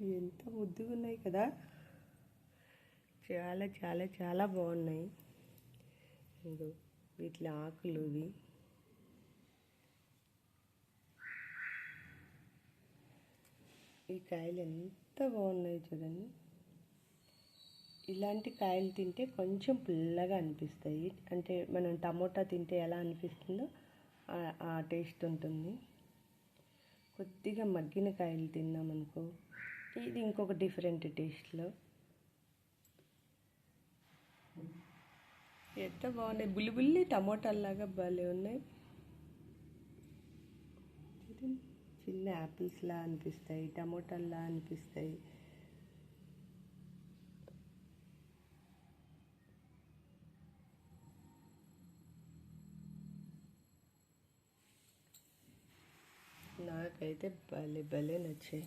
ఎంత ముద్దుగా ఉన్నాయి కదా. చాలా చాలా చాలా బాగున్నాయి. ఇదిగో వీటి ఆకులు ఇవి. ఈ కాయలు ఎంత బాగున్నాయి చూడండి. ఇలాంటి కాయలు తింటే కొంచెం పుల్లగా అనిపిస్తాయి. అంటే మనం టమోటా తింటే ఎలా అనిపిస్తుందో ఆ- ఆ టేస్ట్ ఉంటుంది. కొద్దిగా మగ్గిన కాయలు తిన్నామనుకో. ఇది ఇంకొక డిఫరెంట్ టేస్ట్లో. ఎంత బాగున్నాయి. బుల్లి బుల్లి టమోటాల్లాగా భలే ఉన్నాయి. చిన్న యాపిల్స్లా అనిపిస్తాయి టమోటాల్లా అనిపిస్తాయి. నాకైతే భలే భలే నచ్చాయి.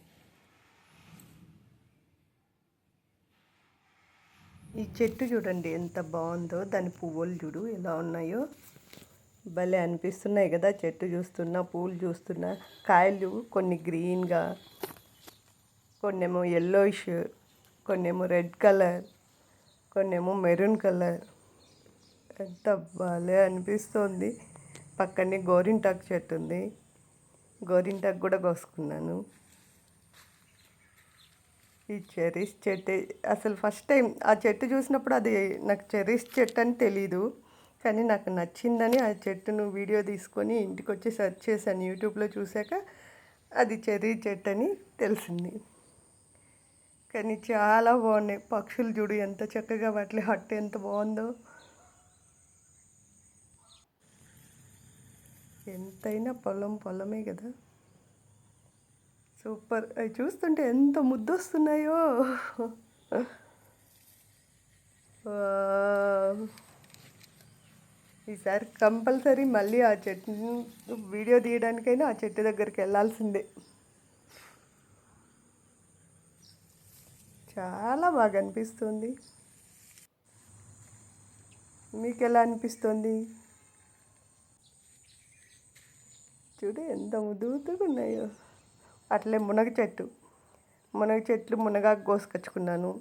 ఈ చెట్టు చూడండి ఎంత బాగుందో దాని పువ్వులు చూడు ఎలా ఉన్నాయో. భలే అనిపిస్తున్నాయి కదా చెట్టు చూస్తున్నా పూలు చూస్తున్నా. కాయలు కొన్ని గ్రీన్గా కొన్నేమో ఎల్లోయిష్ కొన్నేమో రెడ్ కలర్ కొన్నేమో మెరూన్ కలర్ ఎంత భలే అనిపిస్తుంది. పక్కనే గోరింటాకు చెట్టు ఉంది. గోరింటాకు కూడా కోసుకున్నాను. ఈ చెరీస్ చెట్టు అసలు ఫస్ట్ టైం ఆ చెట్టు చూసినప్పుడు అది నాకు చెరీస్ చెట్టు అని తెలీదు కానీ నాకు నచ్చిందని ఆ చెట్టును వీడియో తీసుకొని ఇంటికి వచ్చి సెర్చ్ చేశాను యూట్యూబ్లో చూశాక అది చెర్రీ చెట్టు అని తెలిసింది. కానీ చాలా బాగున్నాయి. పక్షులు చూడు ఎంత చక్కగా వాటి హట్ ఎంత బాగుందో. ఎంతైనా పొలం పొలమే కదా. సూపర్. అవి చూస్తుంటే ఎంత ముద్దొస్తున్నాయో. ఈసారి కంపల్సరీ మళ్ళీ ఆ చెట్టు వీడియో తీయడానికైనా ఆ చెట్టు దగ్గరికి వెళ్ళాల్సిందే. చాలా బాగా అనిపిస్తుంది. మీకు ఎలా అనిపిస్తుంది? చూడు ఎంత ముద్దుగా ఉన్నాయో. అట్లే మునగ చెట్టు. మునగ చెట్లు మునగాకు కోసుకొచ్చుకున్నాను.